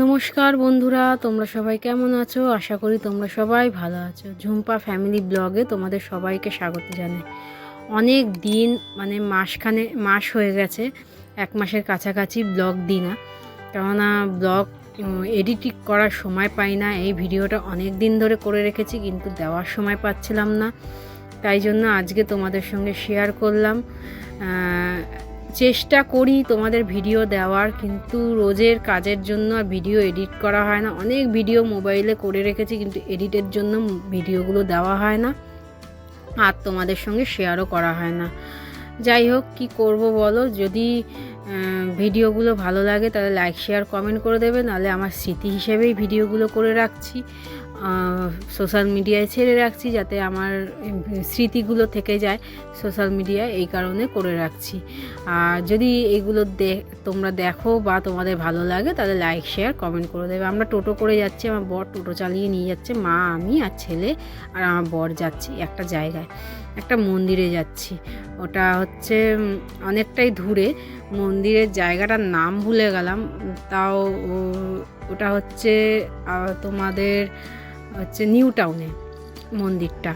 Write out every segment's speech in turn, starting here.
নমস্কার বন্ধুরা, তোমরা সবাই কেমন আছো? আশা করি তোমরা সবাই ভালো আছো। ঝুম্পা ফ্যামিলি ব্লগে তোমাদের সবাইকে স্বাগত জানাই। অনেক দিন মানে মাসখানে, মাস হয়ে গেছে, এক মাসের কাছাকাছি ব্লগ দিই না। কেননা ব্লগ এডিটিং করার সময় পাই না, এই ভিডিওটা অনেক দিন ধরে করে রেখেছি, কিন্তু দেওয়ার সময় পাচ্ছিলাম না। তাই জন্য আজকে তোমাদের সঙ্গে শেয়ার করলাম। চেষ্টা করি তোমাদের ভিডিও দেওয়ার, কিন্তু রোজের কাজের জন্য আর ভিডিও এডিট করা হয় না। অনেক ভিডিও মোবাইলে করে রেখেছি, কিন্তু এডিটের জন্য ভিডিওগুলো দেওয়া হয় না আর তোমাদের সঙ্গে শেয়ারও করা হয় না। যাই হোক, কি করব বলো? যদি ভিডিওগুলো ভালো লাগে তাহলে লাইক শেয়ার কমেন্ট করে দেবে, নাহলে আমার স্মৃতি হিসেবেই ভিডিওগুলো করে রাখছি। সোশ্যাল মিডিয়ায় ছেড়ে রাখছি যাতে আমার স্মৃতিগুলো থেকে যায় সোশ্যাল মিডিয়ায় এই কারণে করে রাখছি। আর যদি এগুলো তোমরা দেখো বা তোমাদের ভালো লাগে, তাহলে লাইক শেয়ার কমেন্ট করে দেবে। আমরা টোটো করে যাচ্ছি, আমার বর টোটো চালিয়ে নিয়ে যাচ্ছে, মা, আমি আর ছেলে আর আমার বর যাচ্ছি একটা জায়গায়, একটা মন্দিরে যাচ্ছি। ওটা হচ্ছে অনেকটাই দূরে। মন্দিরের জায়গাটার নাম ভুলে গেলাম তাও ওটা হচ্ছে তোমাদের হচ্ছে নিউ টাউনে মন্দিরটা।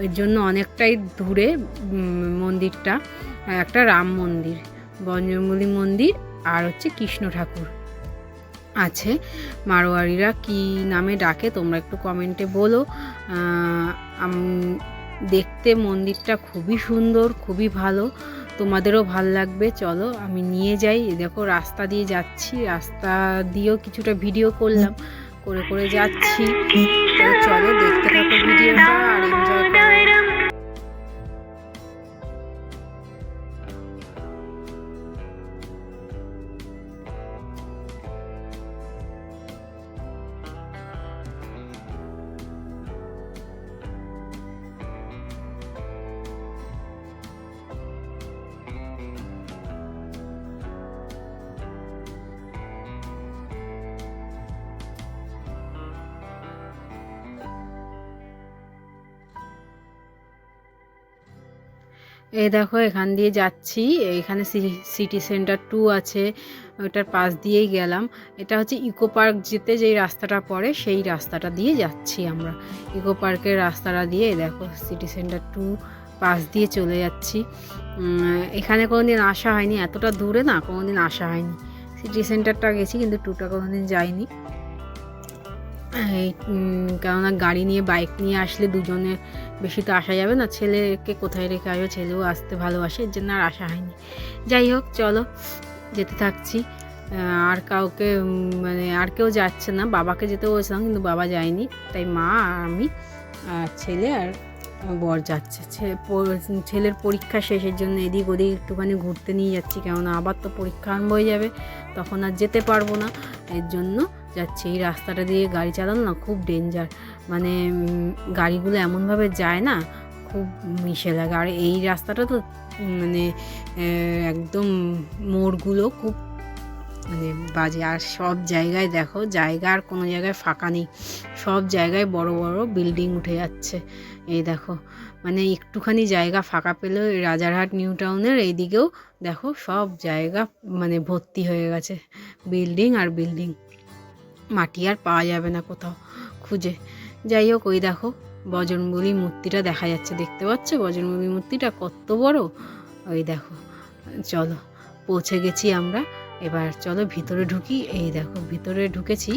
ওই জন্য অনেকটাই দূরে মন্দিরটা। একটা রাম মন্দির বঞ্জমুলি মন্দির আর হচ্ছে কৃষ্ণ ঠাকুর আছে। মারোয়ারিরা কি নামে ডাকে তোমরা একটু কমেন্টে বলো। দেখতে মন্দিরটা খুবই সুন্দর, খুবই ভালো। তোমাদেরও ভালো লাগবে, চলো আমি নিয়ে যাই। দেখো রাস্তা দিয়ে যাচ্ছি, রাস্তা দিয়েও কিছুটা ভিডিও করলাম। করে করে যাচ্ছি। তো চলো দেখতে থাকো ভিডিওটা। এই দেখো, এখান দিয়ে যাচ্ছি। এখানে সিটি সেন্টার টু আছে, ওটার পাশ দিয়েই গেলাম। এটা হচ্ছে ইকো পার্ক যেতে যেই রাস্তাটা পড়ে, সেই রাস্তাটা দিয়ে যাচ্ছি আমরা। ইকো পার্কের রাস্তাটা দিয়ে দেখো সিটি সেন্টার টু পাশ দিয়ে চলে যাচ্ছি। এখানে কোনোদিন আসা হয়নি, এতটা দূরে না, কোনোদিন আসা হয়নি। সিটি সেন্টারটা গেছি, কিন্তু টুটা কোনোদিন যাইনি। কেননা গাড়ি নিয়ে বাইক নিয়ে আসলে দুজনে বেশি তো আসা যাবে না। ছেলেকে কোথায় রেখে আসবে? ছেলেও আসতে ভালোবাসে, এর জন্য আর আসা হয়নি। যাই হোক, চলো, যেতে থাকছি। আর কাউকে মানে আর কেউ যাচ্ছে না। বাবাকে যেতে বলছিলাম, কিন্তু বাবা যায়নি। তাই মা আর আমি, আর ছেলে আর বর যাচ্ছে। ছেলের পরীক্ষা শেষের জন্য এদিক ওদিক একটুখানি ঘুরতে নিয়ে যাচ্ছি। কেননা আবার তো পরীক্ষা আরম্ভ হয়ে যাবে, তখন আর যেতে পারব না। এর জন্য যাচ্ছে, এই রাস্তাটা দিয়ে গাড়ি চালানো না খুব ডেঞ্জার মানে গাড়িগুলো এমনভাবে যায় না, খুব মিশে লাগে। আর এই রাস্তাটা তো মানে একদম মোড়গুলো খুব মানে বাজে। আর সব জায়গায় দেখো, জায়গা আর কোনো জায়গায় ফাঁকা নেই। সব জায়গায় বড় বড় বিল্ডিং উঠে যাচ্ছে। এই দেখো মানে একটুখানি জায়গা ফাঁকা পেলেও রাজারহাট নিউ টাউনের এইদিকেও দেখো সব জায়গা মানে ভর্তি হয়ে গেছে। বিল্ডিং আর বিল্ডিং মাটি আর পাওয়া যাবে না কোথাও। খুঁজে। যাই হোক, ওই দেখো বজরংবলী মূর্তিটা দেখা যাচ্ছে। দেখতে পাচ্ছ? বজরংবলী মূর্তিটা কত বড়? ওই দেখো, চলো, পৌঁছে গেছি আমরা। এবার চলো ভিতরে ঢুকি। এই দেখো, ভিতরে ঢুকেছি।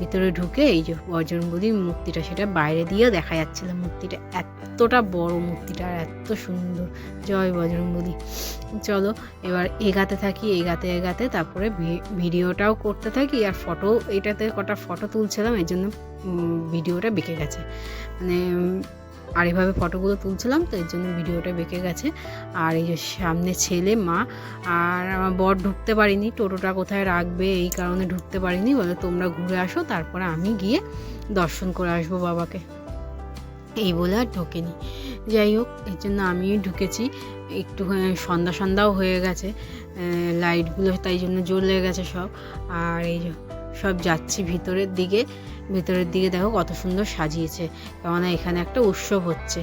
ভিতরে ঢুকে এই যে বজরংবলী মূর্তিটা, সেটা বাইরে দিয়েও দেখা যাচ্ছিল মূর্তিটা এতটা বড় মূর্তিটা আর এত সুন্দর। জয় বজরংবলী চলো, এবার এগাতে থাকি, এগাতে এগাতে তারপরে ভিডিওটাও করতে থাকি আর ফটো, এটাতে কটা ফটো তুলছিলাম এই জন্য ভিডিওটা বেঁকে গেছে। মানে আর এভাবে ফটোগুলো তুলছিলাম, তো এর জন্য ভিডিওটা বেঁকে গেছে। আর এই যে সামনে ছেলে, মা, আর আমার বর ঢুকতে পারিনি, টোটোটা কোথায় রাখবে, এই কারণে ঢুকতে পারিনি, বলে তোমরা ঘুরে আসো, তারপরে আমি গিয়ে দর্শন করে আসব বাবাকে। এই বলে আর ঢোকেনি। যাই হোক, এর জন্য আমিও ঢুকেছি। একটু সন্ধ্যা সন্ধ্যাও হয়ে গেছে লাইটগুলো তাই জন্য জ্বলে গেছে সব। আর এই সব যাচ্ছি ভিতরের দিকে। ভিতরের দিকে দেখো কত সুন্দর সাজিয়েছে। কেননা এখানে একটা উৎসব হচ্ছে।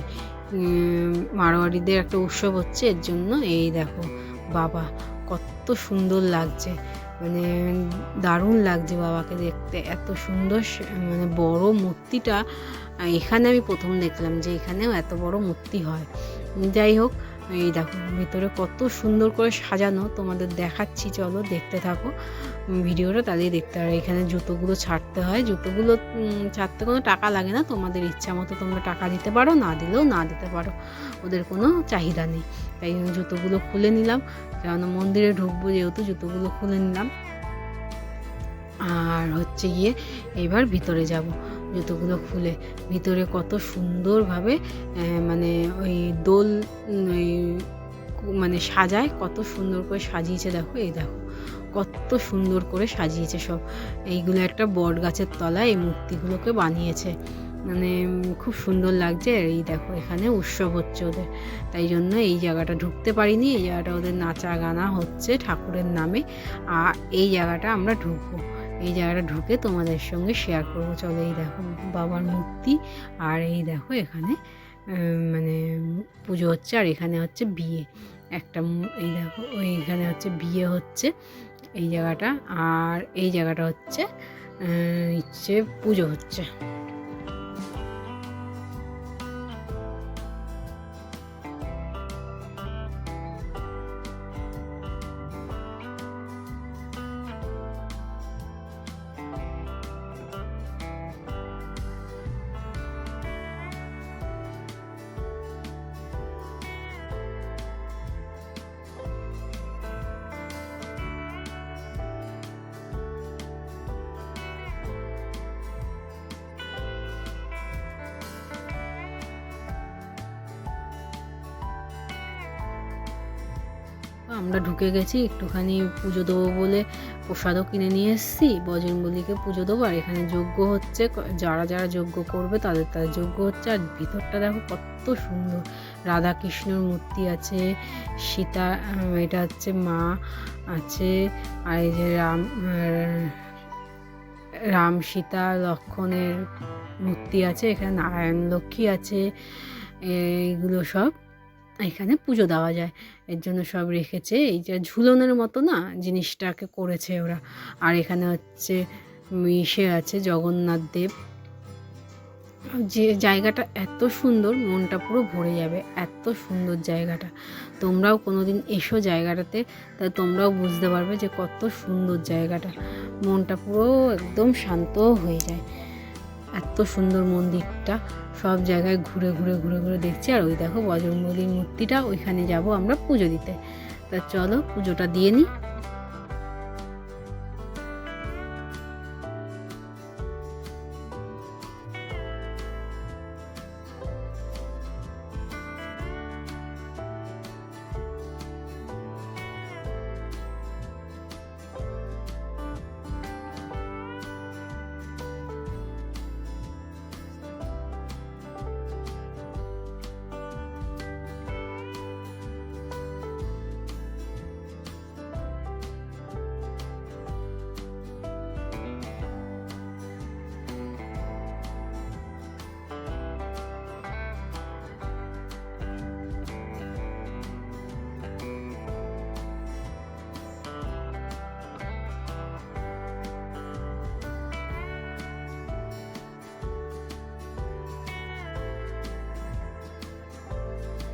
মারোয়ারিদের একটা উৎসব হচ্ছে, এর জন্য এই দেখো, বাবা, কত সুন্দর লাগছে। মানে দারুণ লাগছে বাবাকে দেখতে। এত সুন্দর মানে বড় মূর্তিটা, এখানে আমি প্রথম দেখলাম যে এখানেও এত বড় মূর্তি হয়। যাই হোক এই দেখো, ভিতরে কত সুন্দর করে সাজানো তোমাদের দেখাচ্ছি, চলো দেখতে থাকো। ভিডিওটা তাহলেই দেখতে পারো এখানে জুতোগুলো ছাড়তে হয়। জুতোগুলো ছাড়তে কোনো টাকা লাগে না। তোমাদের ইচ্ছা মতো তোমরা টাকা দিতে পারো, না দিলেও না দিতে পারো। ওদের কোনো চাহিদা নেই। তাই জুতোগুলো খুলে নিলাম। কেননা মন্দিরে ঢুকবো যেহেতু, জুতোগুলো খুলে নিলাম। আর হচ্ছে গিয়ে এবার ভিতরে যাব। জুতোগুলো খুলে। ভিতরে কত সুন্দরভাবে মানে ওই দোল, ওই মানে সাজায়, কত সুন্দর করে সাজিয়েছে দেখো, এই দেখো। কত সুন্দর করে সাজিয়েছে সব। এইগুলো একটা বট গাছের তলায় এই মূর্তিগুলোকে বানিয়েছে। মানে খুব সুন্দর লাগছে এই দেখো এখানে উৎসব হচ্ছে ওদের। তাই জন্য এই জায়গাটা ঢুকতে পারিনি, এই জায়গাটা ওদের নাচা গানা হচ্ছে ঠাকুরের নামে। আর এই জায়গাটা আমরা ঢুকবো। এই জায়গাটা ঢুকে তোমাদের সঙ্গে শেয়ার করব। চলো এই দেখো, বাবার মূর্তি আর এই দেখো এখানে মানে পুজো হচ্ছে আর এখানে হচ্ছে বিয়ে। একটা এই দেখো এখানে হচ্ছে বিয়ে হচ্ছে এই জায়গাটা। আর এই জায়গাটা হচ্ছে হচ্ছে পুজো হচ্ছে। আমরা ঢুকে গেছি, একটুখানি পুজো দেবো বলে প্রসাদও কিনে নিয়ে এসেছি বজরঙ্গলিকে পুজো দেবো, আর এখানে যজ্ঞ হচ্ছে যারা যারা যজ্ঞ করবে তাদের তাদের যজ্ঞ হচ্ছে, আর ভিতরটা দেখো কত সুন্দর রাধা কৃষ্ণর মূর্তি আছে, সীতা এটা হচ্ছে মা আছে, আর এই যে রাম রাম সীতা লক্ষণের মূর্তি আছে, এখানে নারায়ণ লক্ষ্মী আছে এইগুলো সব। এখানে পুজো দেওয়া যায়। এর জন্য সব রেখেছে, এই যে ঝুলনের মতো না জিনিসটাকে করেছে ওরা। আর এখানে হচ্ছে মিশে আছে জগন্নাথ দেব। যে জায়গাটা এত সুন্দর, মনটা পুরো ভরে যাবে এত সুন্দর জায়গাটা। তোমরাও কোনো দিন এসো জায়গাটাতে তাই তোমরাও বুঝতে পারবে যে কত সুন্দর জায়গাটা। মনটা পুরো একদম শান্ত হয়ে যায়। এত সুন্দর মন্দিরটা সব জায়গায় ঘুরে ঘুরে ঘুরে ঘুরে দেখছি। আর ওই দেখো বজরঙ্গলির মূর্তিটা, ওইখানে যাব আমরা পুজো দিতে। তা চলো পুজোটা দিয়ে নিই।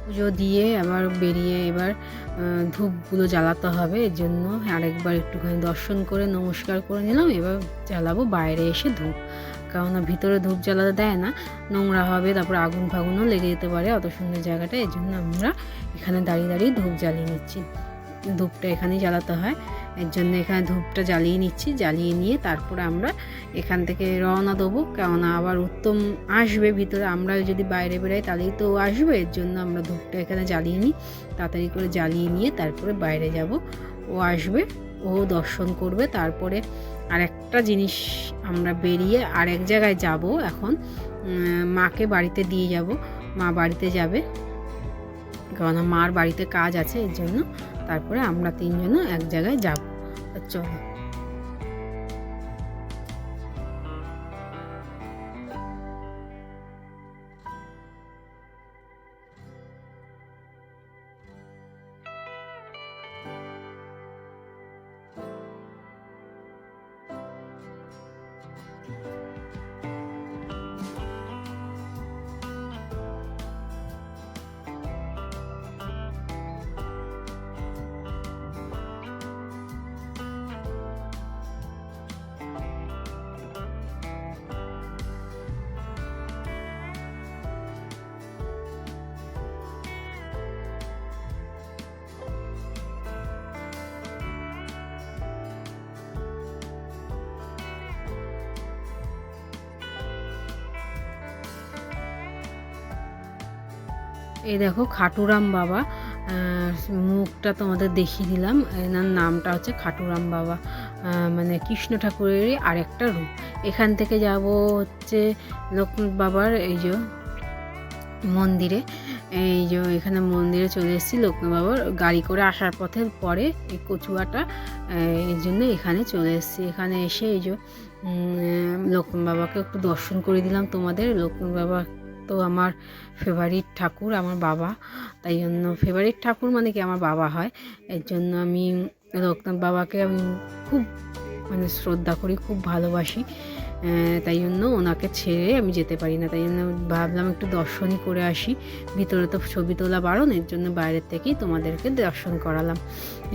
পুজো দিয়ে আবার বেরিয়ে এবার ধূপগুলো জ্বালাতে হবে। এর জন্য আরেকবার একটুখানি দর্শন করে, নমস্কার করে নিলাম। এবার জ্বালাবো বাইরে এসে ধূপ। কারণ ভিতরে ধূপ জ্বালাতে দেয় না। নোংরা হবে, তারপর আগুন ফাগুনও লেগে যেতে পারে অত সুন্দর জায়গাটা। এই জন্য আমরা এখানে দাঁড়িয়ে দাঁড়িয়ে ধূপ জ্বালিয়ে নিচ্ছি। ধূপটা এখানেই জ্বালাতে হয়। এর জন্য এখানে ধূপটা জ্বালিয়ে নিচ্ছি। জ্বালিয়ে নিয়ে তারপরে আমরা এখান থেকে রওনা দেবো। কেননা আবার উত্তম আসবে ভিতরে। আমরা যদি বাইরে বেরাই তাহলেই তো আসবে। এর জন্য আমরা ধূপটা এখানে জ্বালিয়ে নিই। তাড়াতাড়ি করে জ্বালিয়ে নিয়ে তারপরে বাইরে যাব। ও আসবে, ও দর্শন করবে। তারপরে আরেকটা জিনিস আমরা বেরিয়ে আরেক জায়গায় যাব এখন। মাকে বাড়িতে দিয়ে যাব। মা বাড়িতে যাবে। কেননা মার বাড়িতে কাজ আছে এর জন্য। তারপরে আমরা তিনজনও এক জায়গায় যাব। চলো। এই দেখো খাটুরাম বাবা মুখটা তোমাদের দেখিয়ে দিলাম। এনার নামটা হচ্ছে খাটুরাম বাবা। মানে কৃষ্ণ ঠাকুরেরই আরেকটা রূপ। এখান থেকে যাব হচ্ছে লোকনাথ বাবার এই যে মন্দিরে। এই যে এখানে মন্দিরে চলে এসেছি লোকনাথ বাবার গাড়ি করে আসার পথে পরে এই কচুয়াটা এই জন্য এখানে চলে এসেছি। এখানে এসে এই যে উম, বাবাকে একটু দর্শন করে দিলাম তোমাদের। লোকনাথ বাবা তো আমার ফেভারিট ঠাকুর আমার বাবা। তাই জন্য ফেভারিট ঠাকুর মানে কি? আমার বাবা হয়। এর জন্য আমি লোকনাথ বাবাকে আমি খুব মানে শ্রদ্ধা করি, খুব ভালোবাসি। তাই জন্য ওনাকে ছেড়ে আমি যেতে পারি না। তাই জন্য ভাবলাম একটু দর্শনই করে আসি। ভিতরে তো ছবি তোলা বারণ, এর জন্য বাইরের থেকেই তোমাদেরকে দর্শন করালাম।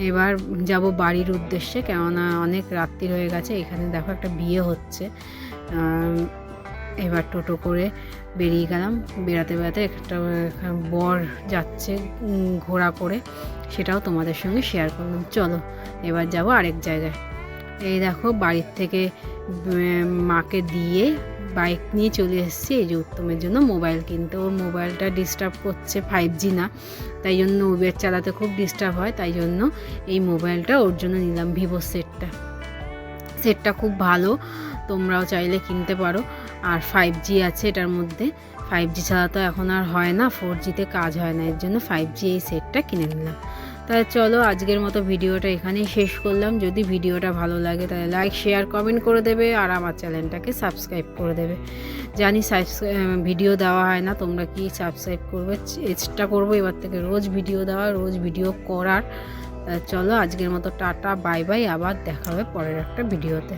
এবার যাব বাড়ির উদ্দেশ্যে, কেননা অনেক রাত্রি হয়ে গেছে। এখানে দেখো একটা বিয়ে হচ্ছে। এবার টোটো করে বেরিয়ে গেলাম। বেড়াতে বেড়াতে একটা বর যাচ্ছে ঘোড়া করে। সেটাও তোমাদের সঙ্গে শেয়ার করলাম। চলো, এবার যাব আরেক জায়গায়। এই দেখো, বাড়ির থেকে মাকে দিয়ে বাইক নিয়ে চলে এসেছি। এই যে উত্তমের জন্য মোবাইল কিনতে। ওর মোবাইলটা ডিস্টার্ব করছে ফাইভ জি না। তাই জন্য উবের চালাতে খুব ডিস্টার্ব হয়। তাই জন্য এই মোবাইলটা ওর জন্য নিলাম ভিভো সেটটা সেটটা খুব ভালো, তোমরাও চাইলে কিনতে পারো। আর ফাইভ জি আছে এটার মধ্যে। ফাইভ জি ছাড়া তো এখন আর হয় না ফোর জিতে কাজ হয় না, এর জন্য ফাইভ জি এই সেটটা কিনে নিলাম। তাহলে চলো আজকের মতো ভিডিওটা এখানেই শেষ করলাম। যদি ভিডিওটা ভালো লাগে তাহলে লাইক শেয়ার কমেন্ট করে দেবে আর আমার চ্যানেলটাকে সাবস্ক্রাইব করে দেবে। জানি ভিডিও দেওয়া হয় না, তোমরা কি সাবস্ক্রাইব করবে? চেষ্টা করব এবার থেকে। রোজ ভিডিও দেওয়া, রোজ ভিডিও করার। চলো আজকের মতো টাটা বাই বাই আবার দেখা হবে পরের একটা ভিডিওতে।